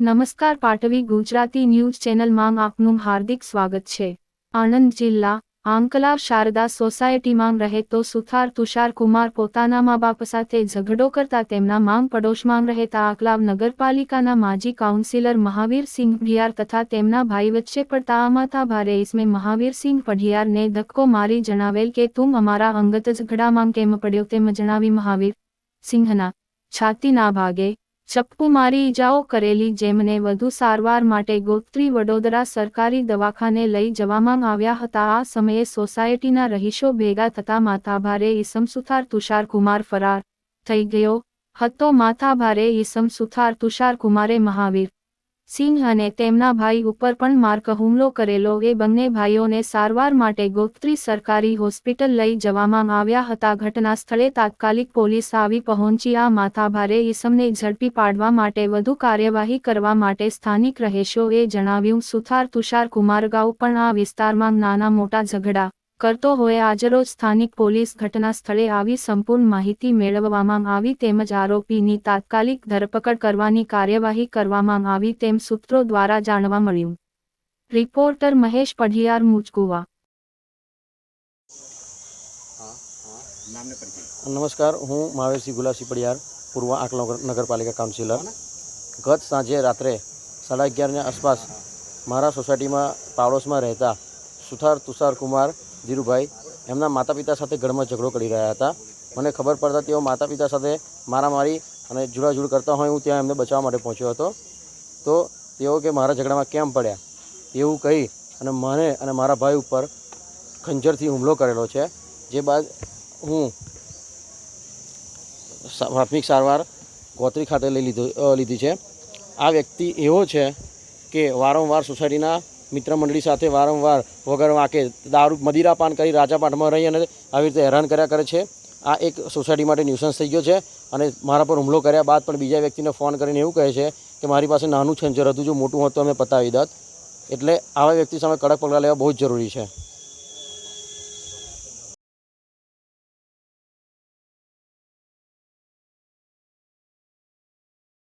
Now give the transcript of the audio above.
નમસ્કાર પાટવી ગુજરાતી ન્યૂઝ ચેનલમાં આપનું હાર્દિક સ્વાગત છે. આણંદ જિલ્લા આંકલાવ શારદા સોસાયટીમાં રહેતો સુથાર તુષાર કુમાર પોતાના મા બાપ સાથે ઝઘડો કરતા તેમના માંગ પડોશમાં રહેતા આંકલાવ નગરપાલિકાના માજી કાઉન્સિલર મહાવીરસિંહ પઢિયાર તથા તેમના ભાઈ વચ્ચે પડતા આ ભારે ઇસમે મહાવીરસિંહ પઢિયારને ધક્કો મારી જણાવેલ કે, તું અમારા અંગત ઝઘડામાં કેમ પડ્યો? તેમ જણાવી મહાવીર સિંહના છાતીના ભાગે ચપ્પુ મારી ઈજાઓ કરેલી જેમને વધુ સારવાર માટે ગોત્રી વડોદરા સરકારી દવાખાને લઈ જવામાં આવ્યા હતા. આ સમયે સોસાયટીના રહીશો ભેગા થતા માથાભારે ઈસમ સુથાર તુષાર કુમાર ફરાર થઈ ગયો હતો. માથાભારે ઈસમ સુથાર તુષાર કુમારે મહાવીર સિંહ અને તેમના ભાઈ ઉપર પણ માર્ક હુમલો કરેલો. એ બંને ભાઈઓને સારવાર માટે ગોત્રી સરકારી હોસ્પિટલ લઈ જવામાં આવ્યા હતા. ઘટના સ્થળે તાત્કાલિક પોલીસ આવી પહોંચી. આ માથાભારે ઈસમને ઝડપી પાડવા માટે વધુ કાર્યવાહી કરવા માટે સ્થાનિક રહેશોએ જણાવ્યું. સુથાર તુષાર કુમારગાંવ પણ આ વિસ્તારમાં નાના મોટા ઝઘડા કરતો હોય આજરોજ સ્થાનિક પોલીસ ઘટના સ્થળે આવી સંપૂર્ણ માહિતી મેળવવામાં આવી તેમજ આરોપીની તાત્કાલિક ધરપકડ કરવાની કાર્યવાહી કરવામાં આવી તેમ સૂત્રો દ્વારા જાણવા મળ્યું. રિપોર્ટર મહેશ પઢિયાર મુચકુવા નમસ્કાર, હું મહાવીરસિંહ ગુલાસી પડિયાર પૂર્વ આંકલો નગરપાલિકા કાઉન્સિલર. ગત સાંજે રાત્રે સાડા અગિયારની આસપાસ મારા સોસાયટીમાં પાડોશમાં રહેતા સુથાર તુષાર કુમાર ધીરુભાઈ, એમના માતા પિતા સાથે ઘરમાં ઝઘડો કરી રહ્યા હતા. મને ખબર પડતા તેઓ માતા પિતા સાથે મારામારી અને જુડાજુડ કરતા હોય, હું ત્યાં એમને બચાવવા માટે પહોંચ્યો હતો. તો તેઓ કે, મારા ઝઘડામાં કેમ પડ્યા? એવું કહી અને મને અને મારા ભાઈ ઉપર ખંજરથી હુમલો કરેલો છે. જે બાદ હું પ્રાથમિક સારવાર ગોત્રી ખાતે લઈ લીધો લીધી છે. આ વ્યક્તિ એવો છે કે વારંવાર સોસાયટીના મિત્ર મંડળી સાથે વારંવાર વગર વાંકે દારૂ મદિરા પાન કરી રાજાપાઠમાં રહી અને આવી રીતે હેરાન કર્યા કરે છે. આ એક સોસાયટી માટે ન્યુસન્સ થઈ ગયો છે અને મારા પર હુમલો કર્યા બાદ પણ બીજા વ્યક્તિને ફોન કરીને એવું કહે છે કે મારી પાસે નાનું છંજર હતું, જો મોટું હોત તો અમે પતાવી દત. એટલે આવા વ્યક્તિ સામે કડક પગલાં લેવા બહુ જ જરૂરી છે.